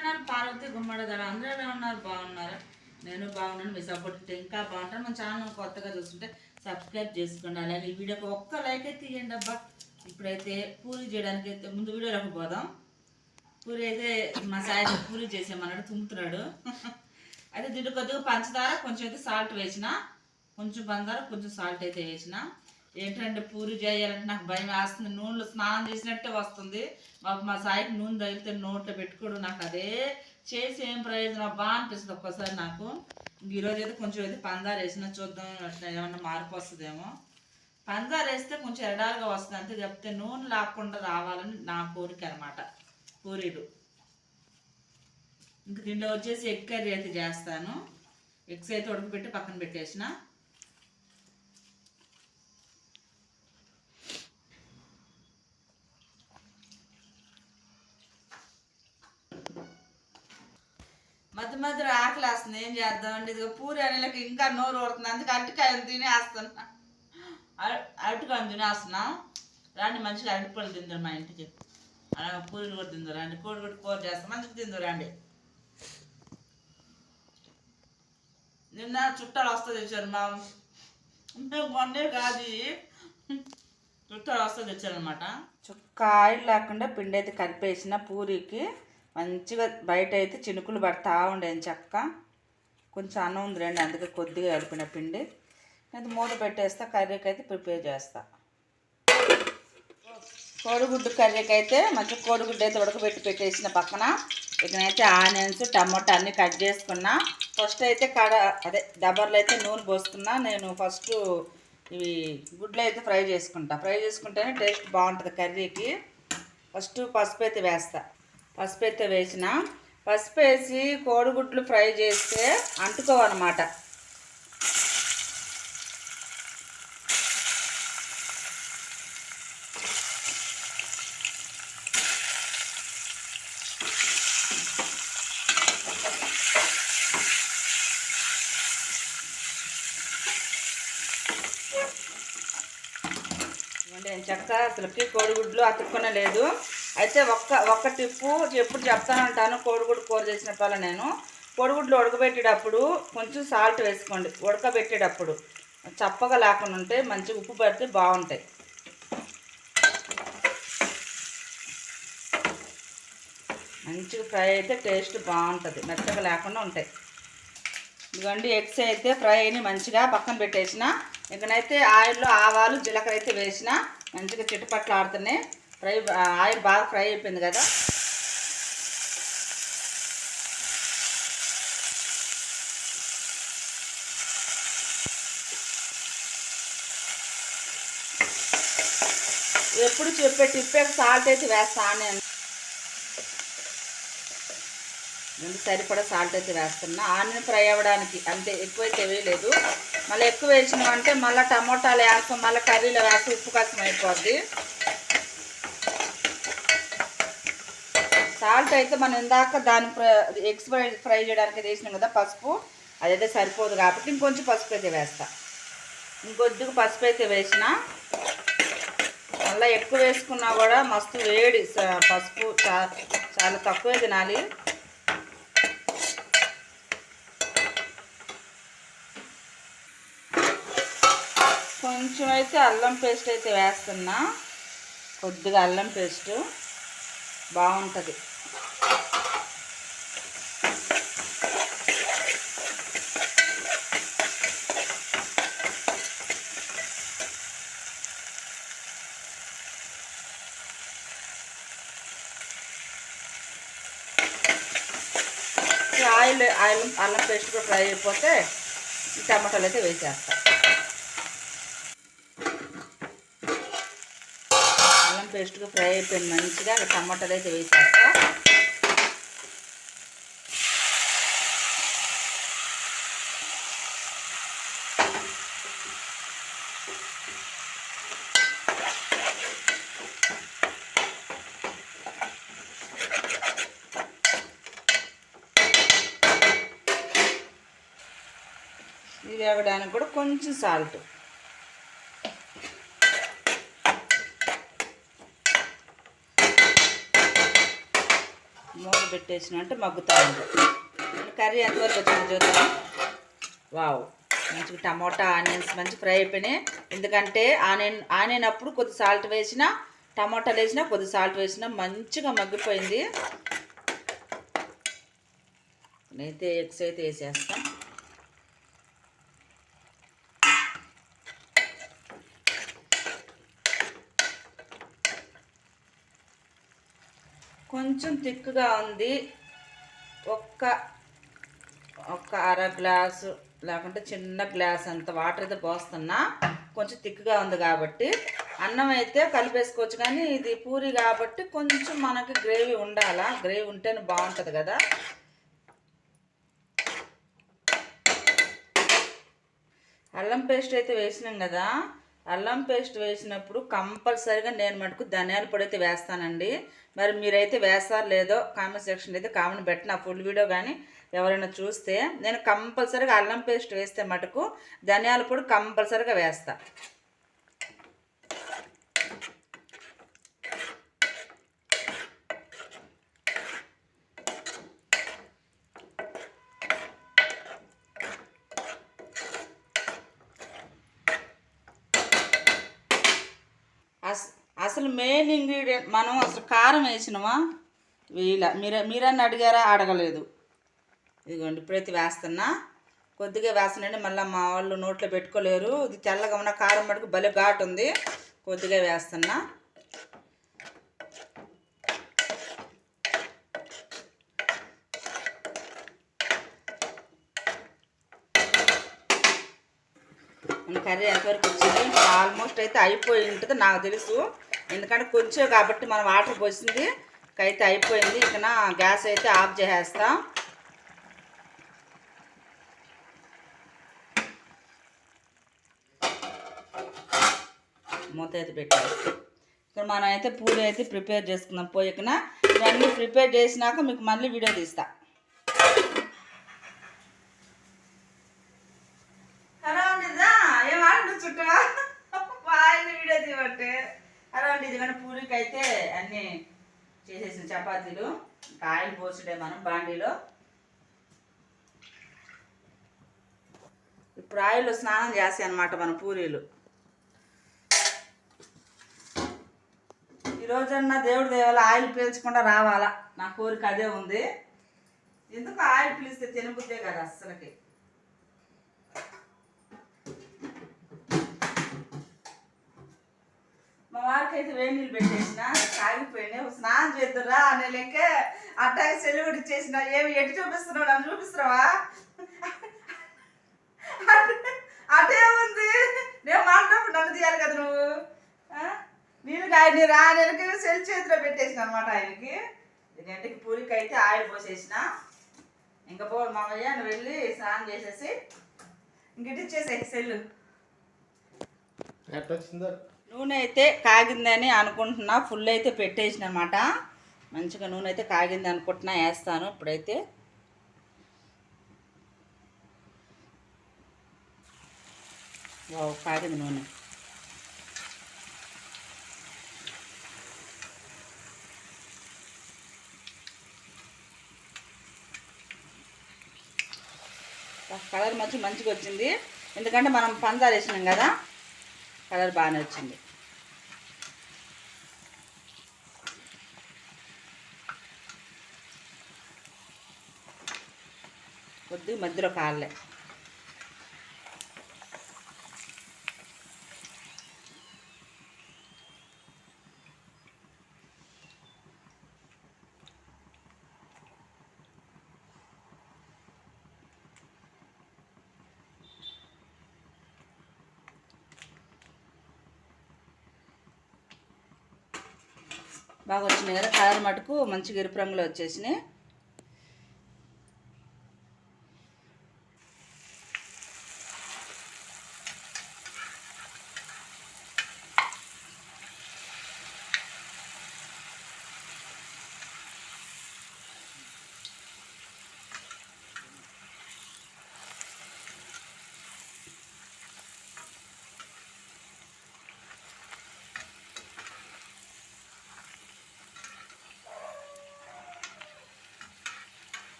ఉన్నారు పార్వతి గుమ్మడిదారు అందరూ ఎలా ఉన్నారు? బాగున్నారు? నేను బాగున్నాను మీ సపోర్ట్ ఉంటే ఇంకా బాగుంటాను మన ఛానల్ కొత్తగా చూస్తుంటే సబ్స్క్రైబ్ చేసుకోండి. అలాగే ఈ వీడియోకి ఒక్క లైక్ అయితే ఇవ్వండి అబ్బా. ఇప్పుడైతే పూరి చేయడానికి అయితే ముందు వీడియోలోకి పోదాం. పూరి అయితే మా సాయి పూరి చేసామన్నాడు తుమ్ముతున్నాడు అయితే దీంట్లో కొద్దిగా పంచదార కొంచెం అయితే సాల్ట్ వేసిన. కొంచెం పంచదార కొంచెం సాల్ట్ అయితే వేసిన. ఏంటంటే పూరి చేయాలంటే నాకు భయం వేస్తుంది. నూనెలో స్నానం చేసినట్టే వస్తుంది. మాకు మా సాయికి నూనె తగిలితే నోట్లో పెట్టుకోవడం నాకు అదే చేసి ఏం ప్రయోజనం? అబ్బా అనిపిస్తుంది ఒక్కోసారి నాకు. ఈరోజు అయితే కొంచెం అయితే పందారు వేసినా చూద్దాం. అట్లా ఏమన్నా మార్పు వస్తుందేమో. పందార వేస్తే కొంచెం ఎడాలుగా వస్తుంది. అంతే చెప్తే నూనె లాక్కుండా రావాలని నా కోరిక అనమాట పూరీలు. ఇంక దీంట్లో వచ్చేసి ఎగ్ కర్రీ అయితే చేస్తాను. ఎగ్స్ అయితే ఉడకబెట్టి పక్కన పెట్టేసిన. మధ్య మధ్యలో ఆకలి వస్తుంది ఏం చేద్దాం అండి? ఇదిగో పూరి అనేలకు ఇంకా నోరు ఊరుతుంది. అందుకే అరటికాయలు తినేస్తున్నా. అర- అరటికాయలు తినేస్తున్నా. రాండి మంచిగా అరటిపళ్ళు తిందరు మా ఇంటికి. అలాగే పూరీలు కూడా తిందరు రండి. కోడి కూడా కూర చేస్తాం. మంచిగా తిందరు రండి. నిన్న చుట్టాలు వస్తుంది తెచ్చారు మా మేము మొన్నే కాదు చుట్టాలు వస్తుంది తెచ్చారనమాట చుక్క ఆయిల్ లేకుండా పిండి అయితే కలిపేసిన పూరికి. మంచిగా బయట అయితే చినుకులు పడతా ఉండేది చక్క కొంచెం అన్నం ఉంది రండి అందుకే కొద్దిగా కలిపిన పిండి. అది మూత పెట్టేస్తా కర్రీకి అయితే ప్రిపేర్ చేస్తా. కోడిగుడ్డు కర్రీకి అయితే మంచిగా కోడిగుడ్డు అయితే ఉడకబెట్టి పెట్టేసిన పక్కన. ఇకనైతే ఆనియన్స్ టమాటా అన్నీ కట్ చేసుకున్నా. ఫస్ట్ అయితే కడ అదే డబ్బర్లు అయితే నూనె పోసుకున్నా నేను ఫస్ట్ ఇవి గుడ్లు అయితే ఫ్రై చేసుకుంటా. ఫ్రై చేసుకుంటేనే టేస్ట్ బాగుంటుంది కర్రీకి. ఫస్ట్ పసుపు అయితే వేస్తా. పసుపు అయితే వేసిన. పసుపు వేసి కోడిగుడ్లు ఫ్రై చేస్తే అంటుకోవన్నమాట. చక్క? అసలుకి కోడిగుడ్లు అతుక్కునే లేదు అయితే ఒక్క ఒక్క టిప్పు ఎప్పుడు చెప్తానంటాను. కోడిగుడ్డు కూర చేసినప్పుడు నేను. కోడిగుడ్లు ఉడకబెట్టేటప్పుడు కొంచెం సాల్ట్ వేసుకోండి. ఉడకబెట్టేటప్పుడు చప్పగా లేకుండా ఉంటే మంచి ఉప్పు పడితే బాగుంటాయి. మంచిగా ఫ్రై అయితే టేస్ట్ బాగుంటుంది. మెత్తగా లేకుండా ఉంటాయి. ఇదిగోండి ఎగ్స్ అయితే ఫ్రై అయిన మంచిగా పక్కన పెట్టేసిన. ఇకనైతే ఆయిల్లో ఆవాలు జీలకర్ర అయితే వేసిన. మంచిగా చిట్టుపట్లు ఆడుతున్నాయి ఫ్రై ఆయిల్ బాగా ఫ్రై అయిపోయింది కదా? ఎప్పుడు చెప్పే టిప్పే సాల్ట్ అయితే వేస్తాను నేను ముందు సరిపడా సాల్ట్ అయితే వేస్తున్నా. ఆనియన్ ఫ్రై అవ్వడానికి అంతే ఎక్కువైతే వేయలేదు. మళ్ళీ ఎక్కువ వేసినామంటే మళ్ళీ టమోటాలు వేస్తాం మళ్ళీ కర్రీలో వేస్తాం ఉప్పు కష్టం అయిపోద్ది. సాల్ట్ అయితే మనం ఇందాక దాని ఎగ్స్ ఫ్రై ఫ్రై చేయడానికి వేసినాం కదా పసుపు అదైతే సరిపోదు కాబట్టి ఇంకొంచెం పసుపు అయితే వేస్తా. ఇంకొద్దిగా పసుపు అయితే వేసిన మళ్ళీ ఎక్కువ వేసుకున్నా కూడా మస్తు వేడి పసుపు చాలా తక్కువే తినాలి. కొంచెం అయితే అల్లం పేస్ట్ అయితే వేస్తున్నా. కొద్దిగా అల్లం పేస్ట్ బాగుంటుంది ఈ ఆయిల్ ఆయిల్ అల్లం పేస్ట్ కూడా ఫ్రై అయిపోతే ఈ టమాటాలు అయితే వేసేస్తా. అల్లం పేస్ట్గా ఫ్రై అయిపోయింది మంచిగా టమాటాలు అయితే వేసేస్తా. ఇది వేగడానికి కూడా కొంచెం సాల్ట్ మూత పెట్టేసిన అంటే మగ్గుతా ఉంది కర్రీ ఎంతవరకు వచ్చింది చూద్దాం. వావ్ మంచిగా టమోటా ఆనియన్స్ మంచి ఫ్రై అయిపోయినాయి. ఎందుకంటే ఆనియన్ ఆనియన్ అప్పుడు కొద్ది సాల్ట్ వేసిన టమాటాలు వేసినా కొద్ది సాల్ట్ వేసిన మంచిగా మగ్గిపోయింది. నేనైతే ఎగ్స్ అయితే వేసేస్తాను కొంచెం థిక్గా ఉంది. ఒక్క ఒక్క అర గ్లాసు లేకుంటే చిన్న గ్లాస్ అంత వాటర్ అయితే పోస్తున్నా. కొంచెం థిక్గా ఉంది కాబట్టి. అన్నం అయితే కలిపేసుకోవచ్చు కానీ ఇది పూరి కాబట్టి కొంచెం మనకి గ్రేవీ ఉండాలా? గ్రేవీ ఉంటేనే బాగుంటుంది కదా. అల్లం పేస్ట్ అయితే వేసినాం కదా. అల్లం పేస్ట్ వేసినప్పుడు కంపల్సరీగా నేను మటుకు ధనియాల పొడి అయితే వేస్తానండి. మరి మీరైతే వేస్తారు లేదో కామెంట్ సెక్షన్ అయితే కామెంట్ పెట్టిన ఫుల్ వీడియో కానీ ఎవరైనా చూస్తే నేను కంపల్సరీగా అల్లం పేస్ట్ వేస్తే మటుకు ధనియాల పొడి కంపల్సరీగా వేస్తాను మనం అసలు కారం వేసినామా? వేయలే మీరు మీరన్నా అడిగారా? అడగలేదు. ఇదిగోండి ఇప్పుడైతే వేస్తున్నా. కొద్దిగా వేస్తానండి మళ్ళీ మా వాళ్ళు నోట్లో పెట్టుకోలేరు. ఇది తెల్లగా ఉన్న కారం మటుకు భలే ఘాటు ఉంది. కొద్దిగా వేస్తున్నా. కర్రీ ఎంతవరకు వచ్చింది? ఆల్మోస్ట్ అయితే అయిపోయి ఉంటుంది నాకు తెలుసు. ఎందుకంటే కొంచెం కాబట్టి మనం వాటర్ పోసింది. అయితే అయిపోయింది. ఇక గ్యాస్ అయితే ఆఫ్ చేసేస్తాం. మూత అయితే పెట్టాలి. ఇక్కడ మనం అయితే పూలు అయితే ప్రిపేర్ చేసుకుందాం. పోయికన ఇవన్నీ ప్రిపేర్ చేసినాక మీకు మళ్ళీ వీడియో తీస్తా హలో అండిదా ఏం ఆడు చుట్టా బాగా వీడియో తీయబట్టే హలో అండి ఇదిగోండి పూరికి అయితే అన్నీ చేసేసిన చపాతీలు. ఇంకా ఆయిల్ పోసుడే మనం బాండీలో. ఇప్పుడు ఆయిల్లో స్నానం చేస్తాయి అనమాట మన పూరీలు. ఈ రోజన్నా దేవుడి దేవాల ఆయిల్ పీల్చకుండా రావాలా? నా కోరిక అదే ఉంది. ఎందుకు ఆయిల్ పీలిస్తే తినబుద్దే కదా అస్సలకి. అయితే వేడి నీళ్ళు పెట్టేసిన కాగిపోయినాయి స్నానం చేద్దురా అనే లెక్క అట్టాగే సెల్లు చేసిన ఏమి ఎటు చూపిస్తున్నావు? నన్ను చూపిస్తున్నావా? అటే ఉంది. నేను మాట్లాడినప్పుడు నన్ను తీయాలి కదా నువ్వు? నేను నీళ్ళు ఆయన రా నెలకి సెల్ చేతిలో పెట్టేసిన అనమాట ఆయనకి. గంటకి పూరికి అయితే ఆయిల్ పోసేసిన. ఇంకా పో మామయ్య నువ్వు వెళ్ళి స్నానం చేసేసి ఇంకటి సెల్లు. ఎట్లా వచ్చిందో నూనె అయితే కాగిందని అనుకుంటున్నా ఫుల్ అయితే పెట్టేసిన అనమాట మంచిగా నూనె అయితే కాగింది అనుకుంటున్నా వేస్తాను ఇప్పుడైతే. వావ్ కాగింది నూనె. కలర్ మంచి మంచిగా వచ్చింది. ఎందుకంటే మనం పందాలు వేసినాం కదా కలర్ బాగానే వచ్చింది. కొద్ది మధ్యలో కాలే. బాగా వచ్చినాయి కదా కలర్ మటుకు మంచిగా ఎరుపు రంగులో వచ్చేసినాయి.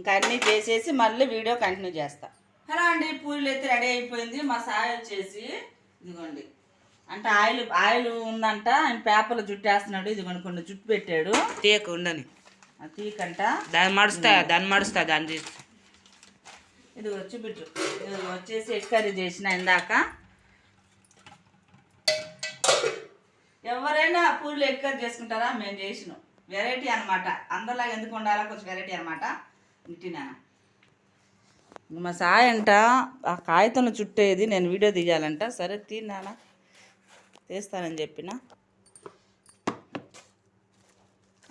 ఇంకా అన్నీ చేసేసి మళ్ళీ వీడియో కంటిన్యూ చేస్తా. హలో అండి పూరీలు అయితే రెడీ అయిపోయింది. మా సాయి వచ్చేసి ఇదిగోండి. అంటే ఆయిల్ ఆయిల్ ఉందంట ఆయన పేపర్లో జుట్టు వేస్తున్నాడు ఇదిగోండి కొన్ని జుట్టు పెట్టాడు. తీయకు ఉండని. ఆ తీకంట దాన్ని మడుస్తా దాన్ని మడుస్తా దాన్ని తీసి. ఇది వచ్చి బిట్టు ఇది వచ్చేసి ఎగ్ కర్రీ చేసిన ఇందాక ఎవరైనా పూలు ఎగ్ కర్రీ చేసుకుంటారా? మేము చేసినాం. వెరైటీ అనమాట అందరిలాగా ఎందుకు ఉండాలా? కొంచెం వెరైటీ అనమాట మా సాయి అంట ఆ కాగితంలో చుట్టేది నేను వీడియో తీయాలంట. సరే తిన్నానా తీస్తానని చెప్పిన.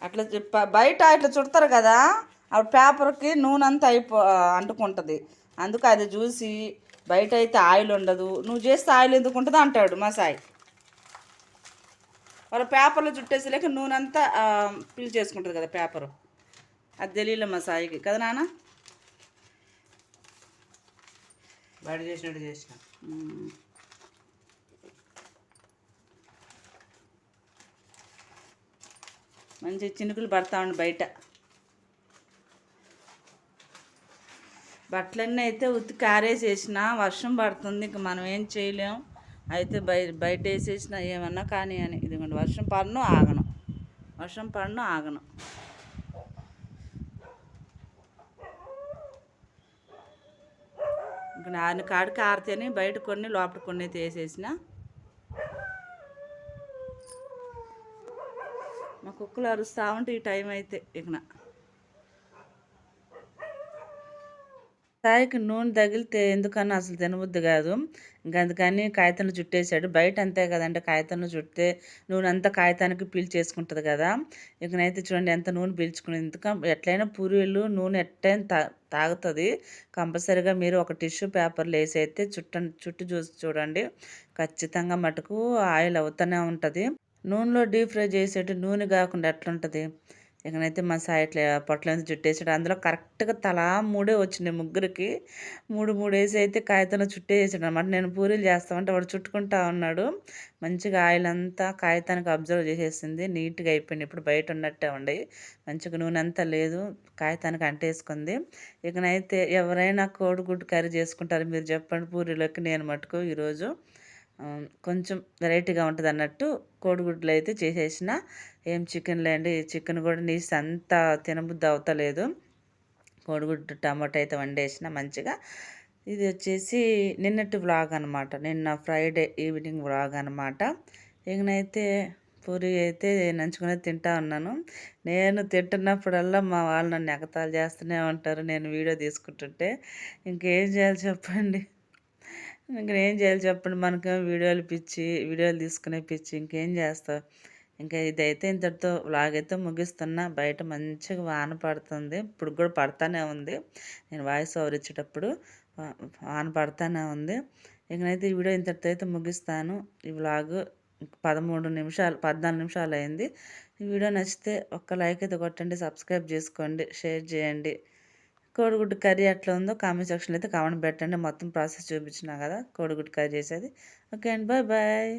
అట్లా చెప్ప బయట ఇట్లా చుడతారు కదా ఆ పేపర్కి నూనె అంతా అయిపో అంటుకుంటుంది. అందుకు అది చూసి బయట అయితే ఆయిల్ ఉండదు. నువ్వు చేస్తే ఆయిల్ ఎందుకు ఉంటుంది? అంటాడు మా సాయి. వాళ్ళ పేపర్లో చుట్టేసి లేక నూనె అంతా పీల్ చేసుకుంటుంది కదా పేపరు. అది తెలియలే మా సాయికి. కదా నాన్న? బయట చేసినట్టు చేసిన. మంచి చినుకులు పడతా ఉండి బయట. బట్టలన్నీ అయితే ఉతికి ఆరేసేసిన వర్షం పడుతుంది ఇంక మనం ఏం చేయలేం. అయితే బయ బయట వేసేసిన ఏమన్నా కానీ అని. ఇదిగోండి వర్షం పడను ఆగను. వర్షం పడను ఆగను. ఇంక నాన్న కాడికి ఆరితేనే బయట కొన్ని లోపల కొన్ని తీసేసిన మా కుక్కలు అరుస్తూ ఉంటే ఈ టైం అయితే ఇకన. సాయికి నూనె తగిలితే ఎందుకన్నా అసలు తినబుద్ది కాదు. అందుకని కాగితంలో చుట్టేసాడు బయట అంతే కదంటే కాగితంలో చుట్టే నూనె అంతా కాగితానికి పీల్చేసుకుంటుంది కదా. ఇకనైతే చూడండి ఎంత నూనె పీల్చుకునేది. ఎందుక ఎట్లయినా పూరీలు నూనె ఎట్టయినా తా తాగుతుంది. కంపల్సరీగా మీరు ఒక టిష్యూ పేపర్లో వేసి అయితే చుట్ట చుట్టూ చూసి చూడండి. ఖచ్చితంగా మటుకు ఆయిల్ అవుతూనే ఉంటుంది. నూనెలో డీప్ ఫ్రై చేసేటి నూనె కాకుండా ఎట్లుంటుంది? ఇకనైతే మా సాయి ఇట్లా పొట్ల నుంచి చుట్టేసాడు. అందులో కరెక్ట్గా తలా మూడే వచ్చినాయి ముగ్గురికి. మూడు మూడు వేసి అయితే కాగితంలో చుట్టేసాడు అనమాట నేను పూరీలు చేస్తామంటే వాడు చుట్టుకుంటా ఉన్నాడు. మంచిగా ఆయిల్ అంతా కాగితానికి అబ్జర్వ్ చేసేసింది. నీట్గా అయిపోయింది. ఇప్పుడు బయట ఉన్నట్టే ఉండి మంచిగా నూనె అంతా లేదు. కాగితానికి అంటేసుకుంది. ఇకనైతే ఎవరైనా కోడిగుడ్డు కర్రీ చేసుకుంటారు మీరు చెప్పండి. పూరీలోకి నేను మటుకు ఈరోజు కొంచెం వెరైటీగా ఉంటుంది అన్నట్టు కోడిగుడ్లు అయితే చేసేసిన. ఏం చికెన్ లేండి చికెన్ కూడా నీసి అంత తినబుద్ధి అవుతలేదు. కోడిగుడ్డు టమాటా అయితే వండేసిన మంచిగా. ఇది వచ్చేసి నిన్నటి వ్లాగ్ అనమాట నిన్న ఫ్రైడే ఈవినింగ్ వ్లాగ్ అనమాట ఇకనైతే పూరి అయితే నంచుకునే తింటా ఉన్నాను. నేను తింటున్నప్పుడల్లా మా వాళ్ళు నన్ను ఎగతాలు చేస్తూనే ఉంటారు నేను వీడియో తీసుకుంటుంటే. ఇంకేం చేయాలి చెప్పండి? ఇంకేం ఏం చేయాలి చెప్పండి. మనకి వీడియోలు పిచ్చి వీడియోలు తీసుకునే పిచ్చి ఇంకేం చేస్తావు? ఇంకా ఇదైతే ఇంతటితో వ్లాగ్ అయితే ముగిస్తున్నా. బయట మంచిగా వాన పడుతుంది. ఇప్పుడు కూడా పడతానే ఉంది. నేను వాయిస్ ఓవర్ ఇచ్చేటప్పుడు వాన పడతానే ఉంది. ఇకనైతే ఈ వీడియో ఇంతటితో అయితే ముగిస్తాను. ఈ వ్లాగ్ పదమూడు నిమిషాలు పద్నాలుగు నిమిషాలు అయింది. ఈ వీడియో నచ్చితే ఒక్క లైక్ అయితే కొట్టండి సబ్స్క్రైబ్ చేసుకోండి షేర్ చేయండి. కోడిగుడ్డు కర్రీ ఎట్లా ఉందో కామెంట్ సెక్షన్లో అయితే కామెంట్ పెట్టండి. మొత్తం ప్రాసెస్ చూపించినా కదా కోడిగుడ్డు కర్రీ చేసేది. ఓకే అండి బాయ్ బాయ్